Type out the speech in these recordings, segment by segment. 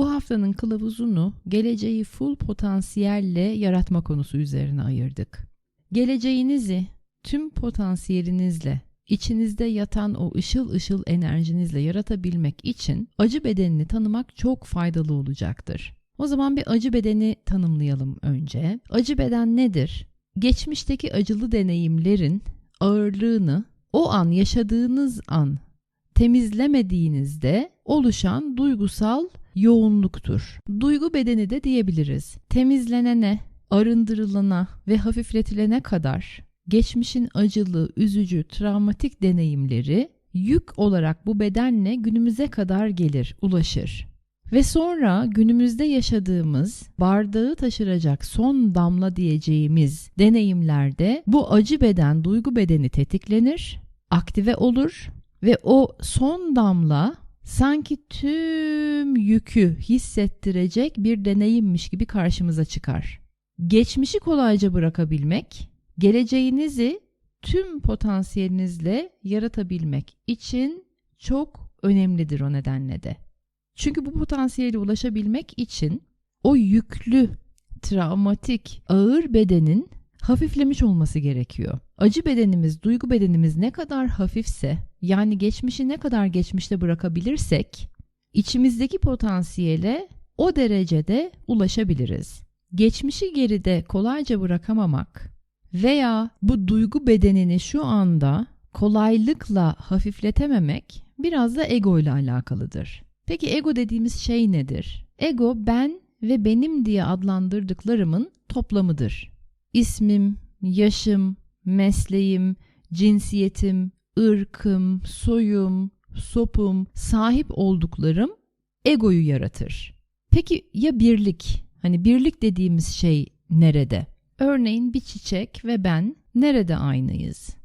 Bu haftanın kılavuzunu geleceği full potansiyelle yaratma konusu üzerine ayırdık. Geleceğinizi tüm potansiyelinizle, içinizde yatan o ışıl ışıl enerjinizle yaratabilmek için acı bedenini tanımak çok faydalı olacaktır. O zaman bir acı bedeni tanımlayalım önce. Acı beden nedir? Geçmişteki acılı deneyimlerin ağırlığını o an yaşadığınız an temizlemediğinizde oluşan duygusal yoğunluktur. Duygu bedeni de diyebiliriz. Temizlenene, arındırılana ve hafifletilene kadar geçmişin acılı, üzücü, travmatik deneyimleri yük olarak bu bedenle günümüze kadar gelir, ulaşır. Ve sonra günümüzde yaşadığımız bardağı taşıracak son damla diyeceğimiz deneyimlerde bu acı beden, duygu bedeni tetiklenir, aktive olur ve o son damla sanki tüm yükü hissettirecek bir deneyimmiş gibi karşımıza çıkar. Geçmişi kolayca bırakabilmek, geleceğinizi tüm potansiyelinizle yaratabilmek için çok önemlidir o nedenle de. Çünkü bu potansiyele ulaşabilmek için o yüklü, travmatik, ağır bedenin hafiflemiş olması gerekiyor. Acı bedenimiz, duygu bedenimiz ne kadar hafifse, yani geçmişi ne kadar geçmişte bırakabilirsek, içimizdeki potansiyele o derecede ulaşabiliriz. Geçmişi geride kolayca bırakamamak veya bu duygu bedenini şu anda kolaylıkla hafifletememek biraz da ego ile alakalıdır. Peki ego dediğimiz şey nedir? Ego ben ve benim diye adlandırdıklarımın toplamıdır. İsmim, yaşım, mesleğim, cinsiyetim, ırkım, soyum, sopum, sahip olduklarım egoyu yaratır. Peki ya birlik? Hani birlik dediğimiz şey nerede? Örneğin bir çiçek ve ben nerede aynıyız?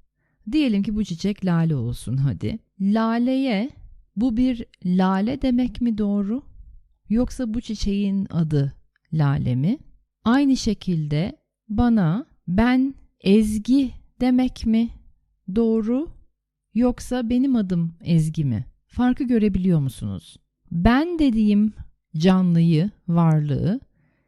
Diyelim ki bu çiçek lale olsun hadi. Laleye bu bir lale demek mi doğru? Yoksa bu çiçeğin adı lale mi? Aynı şekilde bana ben Ezgi demek mi doğru? Yoksa benim adım Ezgi mi? Farkı görebiliyor musunuz? Ben dediğim canlıyı, varlığı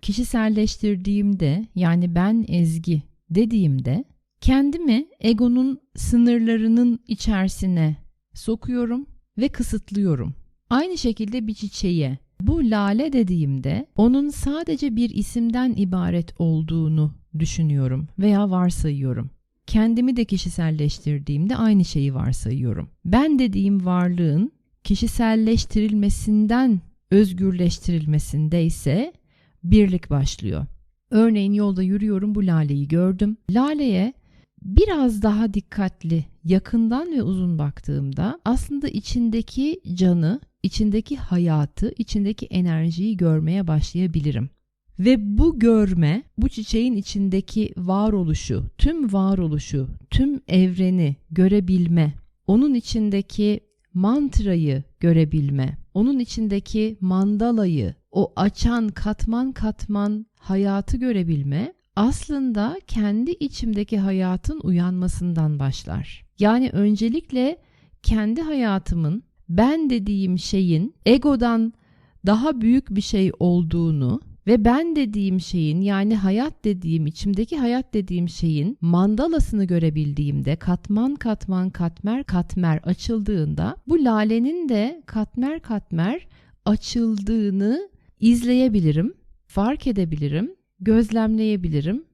kişiselleştirdiğimde yani ben Ezgi dediğimde kendimi egonun sınırlarının içerisine sokuyorum ve kısıtlıyorum. Aynı şekilde bir çiçeğe bu lale dediğimde onun sadece bir isimden ibaret olduğunu düşünüyorum veya varsayıyorum. Kendimi de kişiselleştirdiğimde aynı şeyi varsayıyorum. Ben dediğim varlığın kişiselleştirilmesinden özgürleştirilmesinde ise birlik başlıyor. Örneğin yolda yürüyorum bu laleyi gördüm. Laleye biraz daha dikkatli, yakından ve uzun baktığımda aslında içindeki canı, içindeki hayatı, içindeki enerjiyi görmeye başlayabilirim. Ve bu görme, bu çiçeğin içindeki varoluşu, tüm varoluşu, tüm evreni görebilme, onun içindeki mantrayı görebilme, onun içindeki mandalayı, o açan katman katman hayatı görebilme aslında kendi içimdeki hayatın uyanmasından başlar. Yani öncelikle kendi hayatımın ben dediğim şeyin egodan daha büyük bir şey olduğunu ve ben dediğim şeyin yani hayat dediğim içimdeki hayat dediğim şeyin mandalasını görebildiğimde katman katman katmer katmer açıldığında bu lalenin de katmer katmer açıldığını izleyebilirim, fark edebilirim, gözlemleyebilirim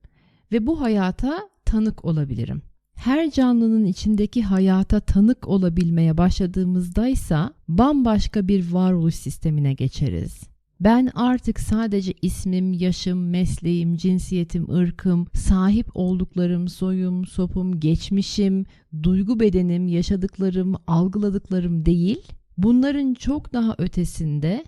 ve bu hayata tanık olabilirim. Her canlının içindeki hayata tanık olabilmeye başladığımızdaysa bambaşka bir varoluş sistemine geçeriz. Ben artık sadece ismim, yaşım, mesleğim, cinsiyetim, ırkım, sahip olduklarım, soyum, sopum, geçmişim, duygu bedenim, yaşadıklarım, algıladıklarım değil, bunların çok daha ötesinde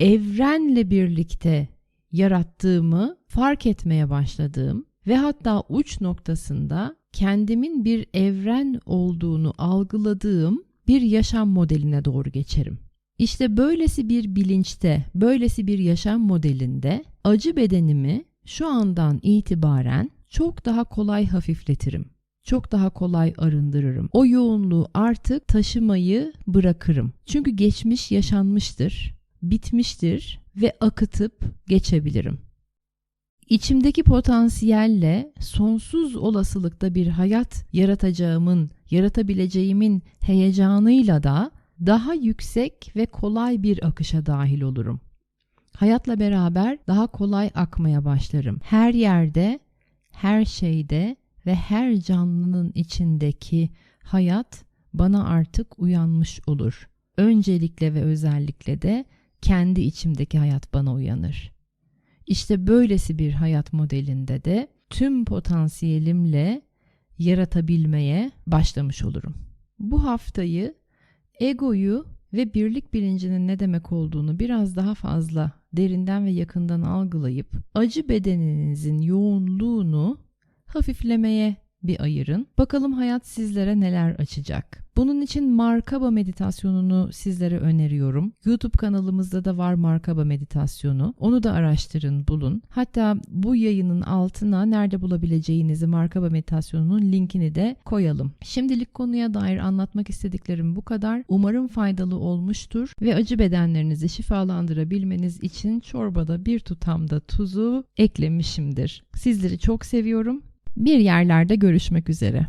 evrenle birlikte yarattığımı fark etmeye başladığım ve hatta uç noktasında kendimin bir evren olduğunu algıladığım bir yaşam modeline doğru geçerim. İşte böylesi bir bilinçte, böylesi bir yaşam modelinde acı bedenimi şu andan itibaren çok daha kolay hafifletirim. Çok daha kolay arındırırım. O yoğunluğu artık taşımayı bırakırım. Çünkü geçmiş yaşanmıştır, bitmiştir ve akıtıp geçebilirim. İçimdeki potansiyelle sonsuz olasılıkta bir hayat yaratacağımın, yaratabileceğimin heyecanıyla da daha yüksek ve kolay bir akışa dahil olurum. Hayatla beraber daha kolay akmaya başlarım. Her yerde, her şeyde ve her canlının içindeki hayat bana artık uyanmış olur. Öncelikle ve özellikle de kendi içimdeki hayat bana uyanır. İşte böylesi bir hayat modelinde de tüm potansiyelimle yaratabilmeye başlamış olurum. Bu haftayı egoyu ve birlik bilincinin ne demek olduğunu biraz daha fazla derinden ve yakından algılayıp acı bedeninizin yoğunluğunu hafiflemeye bir ayırın. Bakalım hayat sizlere neler açacak. Bunun için Markaba meditasyonunu sizlere öneriyorum. YouTube kanalımızda da var Markaba meditasyonu. Onu da araştırın, bulun. Hatta bu yayının altına nerede bulabileceğinizi Markaba meditasyonunun linkini de koyalım. Şimdilik konuya dair anlatmak istediklerim bu kadar. Umarım faydalı olmuştur ve acı bedenlerinizi şifalandırabilmeniz için çorbada bir tutam da tuzu eklemişimdir. Sizleri çok seviyorum. Bir yerlerde görüşmek üzere.